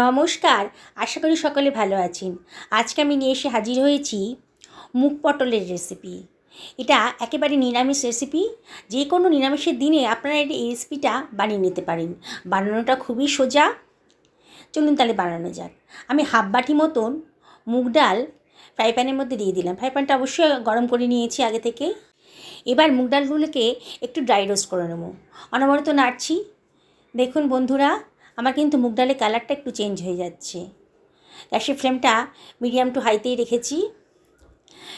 নমস্কার, আশা করি সকলে ভালো আছেন। আজকে আমি নিয়ে এসে হাজির হয়েছি মুগ পটলের রেসিপি এটা একেবারে নিরামিষ রেসিপি যে কোনো নিরামিষের দিনে আপনারা এই রেসিপিটা বানিয়ে নিতে পারেন। বানানোটা খুবই সোজা। চলুন তাহলে বানানো যাক। আমি হাফ বাটি মতন মুগ ডাল ফ্রাই প্যানের মধ্যে দিয়ে দিলাম। ফ্রাই প্যানটা অবশ্যই গরম করে নিয়েছি আগে থেকে। এবার মুগ ডালগুলোকে একটু ড্রাই রোস্ট করে নেব। অনবরত নাড়ছি। দেখুন বন্ধুরা আমার কিন্তু মুগ ডালের কালারটা একটু চেঞ্জ হয়ে যাচ্ছে। গ্যাসের ফ্লেমটা মিডিয়াম টু হাইতেই রেখেছি।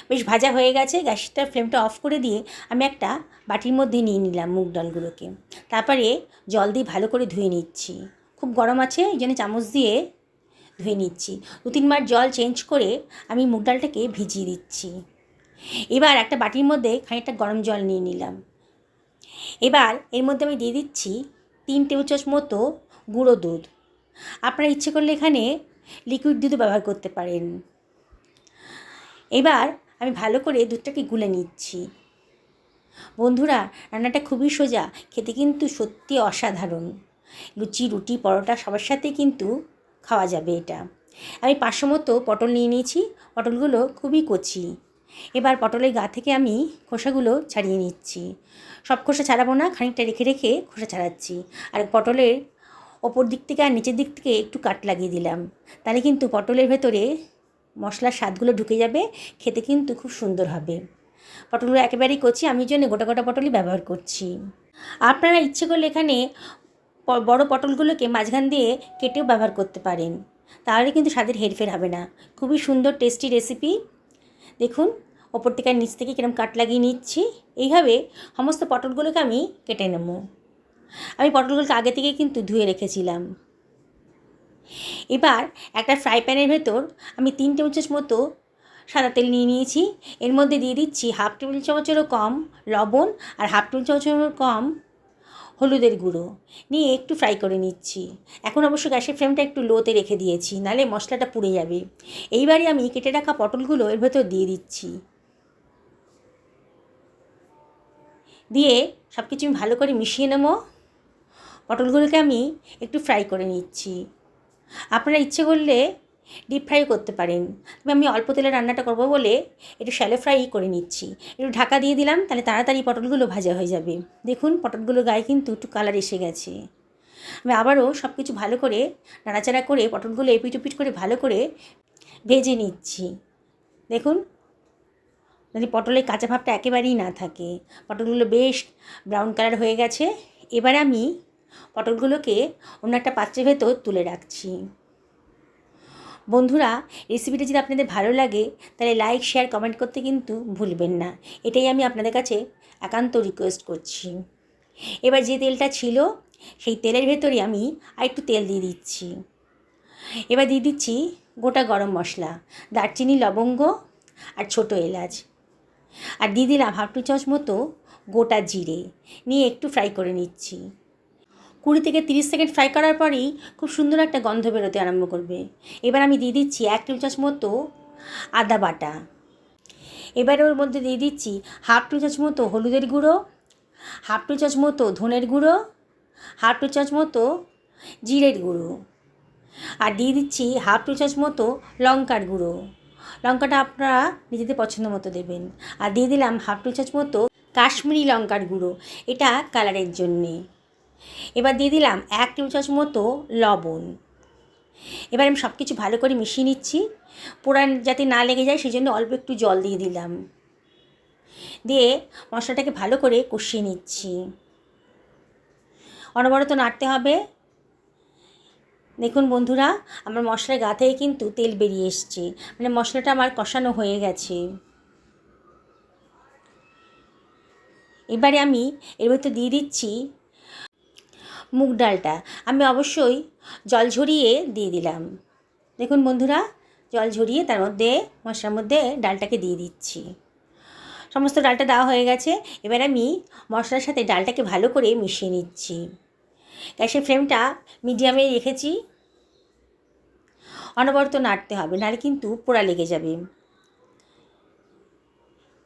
বেশ ভাজা হয়ে গেছে গ্যাসটার ফ্লেমটা অফ করে দিয়ে আমি একটা বাটির মধ্যে নিয়ে নিলাম মুগ ডালগুলোকে। তারপরে জল দিয়ে ভালো করে ধুয়ে নিচ্ছি। খুব গরম আছে, এই জন্য চামচ দিয়ে ধুয়ে নিচ্ছি। দু তিনবার জল চেঞ্জ করে আমি মুগ ডালটাকে ভিজিয়ে দিচ্ছি। এবার একটা বাটির মধ্যে খানিকটা গরম জল নিয়ে নিলাম। এবার এর মধ্যে আমি দিয়ে দিচ্ছি তিন টেবিল চামচ মতো গুঁড়ো দুধ। আপনারা ইচ্ছে করলে এখানে লিকুইড দুধও ব্যবহার করতে পারেন। এবার আমি ভালো করে দুধটাকে গুলে নিচ্ছি। বন্ধুরা, রান্নাটা খুবই সোজা, খেতে কিন্তু সত্যি অসাধারণ। লুচি, রুটি, পরোটা সবার সাথে কিন্তু খাওয়া যাবে এটা। আমি পাঁচশো মতো পটল নিয়ে নিয়েছি, পটলগুলো খুবই কচি। এবার পটলের গা থেকে আমি খোসাগুলো ছাড়িয়ে নিচ্ছি। সব খোসা ছাড়াবো না, খানিকটা রেখে রেখে খোসা ছাড়াচ্ছি। আর পটলের ওপর দিক থেকে আর নিচের দিক থেকে একটু কাট লাগিয়ে দিলাম। তাহলে কিন্তু পটলের ভেতরে মশলার স্বাদগুলো ঢুকে যাবে, খেতে কিন্তু খুব সুন্দর হবে। পটলগুলো একেবারেই করছি আমি জন্য গোটা গোটা পটলই ব্যবহার করছি। আপনারা ইচ্ছে করলে এখানে বড় পটলগুলোকে মাঝখান দিয়ে কেটেও ব্যবহার করতে পারেন। তাহলে কিন্তু স্বাদের হেরফের হবে না। খুবই সুন্দর, টেস্টি রেসিপি। দেখুন, ওপর থেকে নিচ থেকে কিরম কাট লাগিয়ে নিচ্ছি। এইভাবে সমস্ত পটলগুলোকে আমি কেটে নেব। আমি পটলগুলোকে আগে থেকে কিন্তু ধুয়ে রেখেছিলাম। এবার একটা ফ্রাই প্যানের ভেতর আমি তিন টেবিল চামচ মতো সাদা তেল নিয়ে নিয়েছি। এর মধ্যে দিয়ে দিচ্ছি হাফ টেবিল চামচেরও কম লবণ আর হাফ টেবিল চামচেরও কম হলুদের গুঁড়ো। নিয়ে একটু ফ্রাই করে নিচ্ছি। এখন অবশ্য গ্যাসের ফ্লেমটা একটু লোতে রেখে দিয়েছি, নালে মশলাটা পুড়ে যাবে। এইবারে আমি কেটে রাখা পটলগুলো এর ভেতর দিয়ে দিচ্ছি। দিয়ে সব কিছু আমি ভালো করে মিশিয়ে নেব। পটলগুলোকে আমি একটু ফ্রাই করে নিচ্ছি। আপনারা ইচ্ছে করলে ডিপ ফ্রাই করতে পারেন। তবে আমি অল্প তেলে রান্নাটা করব বলে একটু শ্যালো ফ্রাই করে নিচ্ছি। একটু ঢাকা দিয়ে দিলাম, তাহলে তাড়াতাড়ি পটলগুলো ভাজা হয়ে যাবে। দেখুন, পটলগুলো গায়ে কিন্তু একটু কালার এসে গেছে। আমি আবারও সব কিছু ভালো করে নাড়াচাড়া করে পটলগুলো এপিট উপিট করে ভালো করে ভেজে নিচ্ছি। দেখুন, যদি পটলের কাঁচা ভাবটা একেবারেই না থাকে, পটলগুলো বেশ ব্রাউন কালার হয়ে গেছে। এবার আমি পটলগুলোকে অন্য একটা পাত্রের ভেতর তুলে রাখছি। বন্ধুরা রেসিপিটা যদি আপনাদের ভালো লাগে, তাহলে লাইক শেয়ার কমেন্ট করতে কিন্তু ভুলবেন না। এটাই আমি আপনাদের কাছে একান্ত রিকোয়েস্ট করছি। এবার যে তেলটা ছিল, সেই তেলের ভেতরে আমি আর একটু তেল দিয়ে দিচ্ছি। এবার দিয়ে দিচ্ছি গোটা গরম মশলা, দারচিনি, লবঙ্গ আর ছোটো এলাচ। আর দিয়ে দিলাম হাফ টু চামচ মতো গোটা জিরে, নিয়ে একটু ফ্রাই করে নিচ্ছি। কুড়ি থেকে তিরিশ সেকেন্ড ফ্রাই করার পরেই খুব সুন্দর একটা গন্ধ বেরোতে আরম্ভ করবে। এবার আমি দিয়ে দিচ্ছি এক টেবিল চামচ মতো আদা বাটা। এবার ওর মধ্যে দিয়ে দিচ্ছি হাফ টু চামচ মতো হলুদের গুঁড়ো, হাফ টু চামচ মতো ধনের গুঁড়ো, হাফ টু চামচ মতো জিরের গুঁড়ো আর দিয়ে দিচ্ছি হাফ টু চামচ মতো লঙ্কার গুঁড়ো। লঙ্কাটা আপনারা নিজেদের পছন্দ মতো দেবেন। আর দিয়ে দিলাম হাফ টু চামচ মতো কাশ্মীরি লঙ্কার গুঁড়ো। এটা কালারের জন্যে। এবার দিয়ে দিলাম এক টেবিল চামচ মতো লবণ। এবার আমি সব কিছু ভালো করে মিশিয়ে নিচ্ছি। পোড়ান যাতে না লেগে যায় সেই জন্য অল্প একটু জল দিয়ে দিলাম। দিয়ে মশলাটাকে ভালো করে কষিয়ে নিচ্ছি। অনবরত নাড়তে হবে। দেখুন বন্ধুরা, আমার মশলার গা থেকে কিন্তু তেল বেরিয়ে এসছে। মানে মশলাটা আমার কষানো হয়ে গেছে। এবারে আমি এর ভেতর দিয়ে দিচ্ছি মুগ ডালটা। আমি অবশ্যই জল ঝরিয়ে দিয়ে দিলাম। দেখুন বন্ধুরা, জল ঝরিয়ে তার মধ্যে মশলার মধ্যে ডালটাকে দিয়ে দিচ্ছি। সমস্ত ডালটা দেওয়া হয়ে গেছে। এবার আমি মশলার সাথে ডালটাকে ভালো করে মিশিয়ে নিচ্ছি। গ্যাসের ফ্লেমটা মিডিয়ামে রেখেছি। অনবরত নাড়তে হবে, নাহলে কিন্তু পোড়া লেগে যাবে।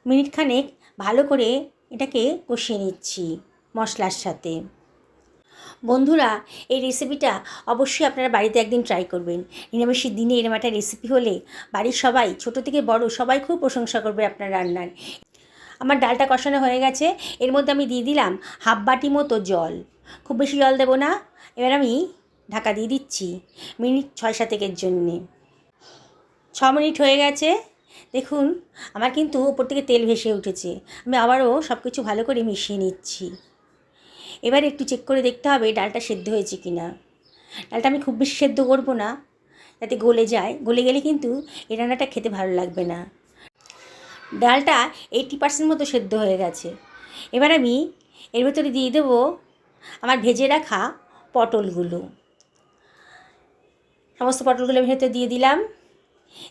মিনিট খানেক ভালো করে এটাকে কষিয়ে নিচ্ছি মশলার সাথে। বন্ধুরা, এই রেসিপিটা অবশ্যই আপনারা বাড়িতে একদিন ট্রাই করবেন। নিরামিষের দিনে এরম একটা রেসিপি হলে বাড়ির সবাই, ছোট থেকে বড়, সবাই খুব প্রশংসা করবে আপনার রান্নার। আমার ডালটা কষানো হয়ে গেছে। এর মধ্যে আমি দিয়ে দিলাম হাফ বাটি মতো জল। খুব বেশি জল দেবো না। এবার আমি ঢাকা দিয়ে দিচ্ছি মিনিট ছয় সাতেকের জন্যে। ছ মিনিট হয়ে গেছে। দেখুন, আমার কিন্তু ওপর থেকে তেল ভেসে উঠেছে। আমি আবারও সব কিছু ভালো করে মিশিয়ে নিচ্ছি। এবার একটু চেক করে দেখতে হবে ডালটা সেদ্ধ হয়েছে কি না ডালটা আমি খুব বেশি সেদ্ধ করব না, যাতে গলে যায়। গলে গেলে কিন্তু এই রান্নাটা খেতে ভালো লাগবে না। ডালটা এইটি পার্সেন্ট মতো সেদ্ধ হয়ে গেছে। এবার আমি এর ভেতরে দিয়ে দেবো আমার ভেজে রাখা পটলগুলো। সমস্ত পটলগুলো আমি ভেতরে দিয়ে দিলাম।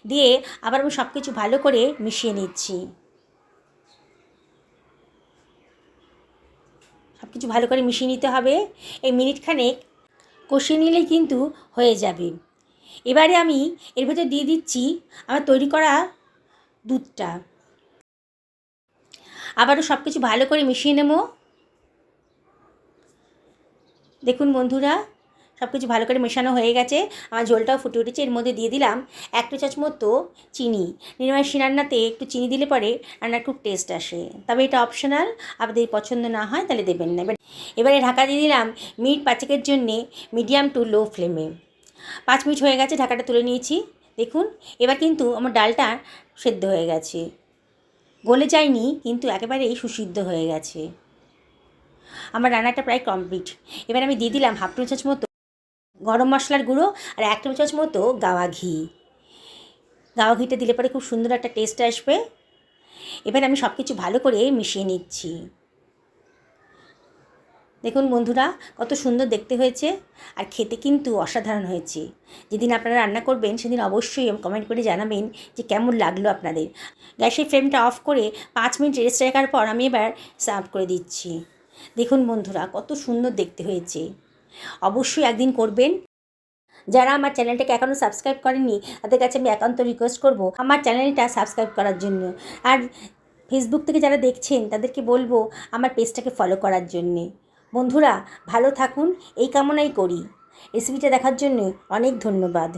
দিয়ে আবার আমি সব কিছু ভালো করে মিশিয়ে নিচ্ছি। সব কিছু ভালো করে মিশিয়ে নিতে হবে। এই মিনিট খানেক কষিয়ে নিলেই কিন্তু হয়ে যাবে। এবারে আমি এর ভেতরে দিয়ে দিচ্ছি আমার তৈরি করা দুধটা। আবারও সব কিছু ভালো করে মিশিয়ে নেব। দেখুন বন্ধুরা সব কিছু ভালো করে মেশানো হয়ে গেছে। আমার ঝোলটাও ফুটে উঠেছে, এর মধ্যে দিয়ে দিলাম এক টু চামচ মতো চিনি। নিরামিষ রান্নাতে একটু চিনি দিলে পরে রান্নার খুব টেস্ট আসে। তবে এটা অপশনাল আপনাদের পছন্দ না হয় তাহলে দেবেন না। এবার এবারে ঢাকা দিয়ে দিলাম মিনিট পাঁচেকের জন্যে মিডিয়াম টু লো ফ্লেমে পাঁচ মিনিট হয়ে গেছে, ঢাকাটা তুলে নিয়েছি। দেখুন, এবার কিন্তু আমার ডালটা সেদ্ধ হয়ে গেছে। গলে যায়নি, কিন্তু একেবারেই সুসিদ্ধ হয়ে গেছে। আমার রান্নাটা প্রায় কমপ্লিট এবার আমি দিয়ে দিলাম হাফ টু চামচ মতো গরম মশলার গুঁড়ো আর এক টেবিল চামচ মতো গাওয়া ঘি। গাওয়া ঘিটা দিলে পরে খুব সুন্দর একটা টেস্ট আসবে। এবার আমি সব কিছু ভালো করে মিশিয়ে নিচ্ছি। দেখুন বন্ধুরা, কত সুন্দর দেখতে হয়েছে আর খেতে কিন্তু অসাধারণ হয়েছে। যেদিন আপনারা রান্না করবেন, সেদিন অবশ্যই কমেন্ট করে জানাবেন যে কেমন লাগল আপনাদের। গ্যাসের ফ্লেমটা অফ করে পাঁচ মিনিট রেস্ট রাখার পর আমি এবার সার্ভ করে দিচ্ছি। দেখুন বন্ধুরা, কত সুন্দর দেখতে হয়েছে। অবশ্যই একদিন করবেন। যারা আমার চ্যানেলটাকে এখনও সাবস্ক্রাইব করেনি তাদের কাছে আমি একান্ত রিকোয়েস্ট করব আমার চ্যানেলটা সাবস্ক্রাইব করার জন্য। আর ফেসবুক থেকে যারা দেখছেন, তাদেরকে বলব আমার পেজটাকে ফলো করার জন্যে। বন্ধুরা, ভালো থাকুন, এই কামনাই করি। রেসিপিটা দেখার জন্য অনেক ধন্যবাদ।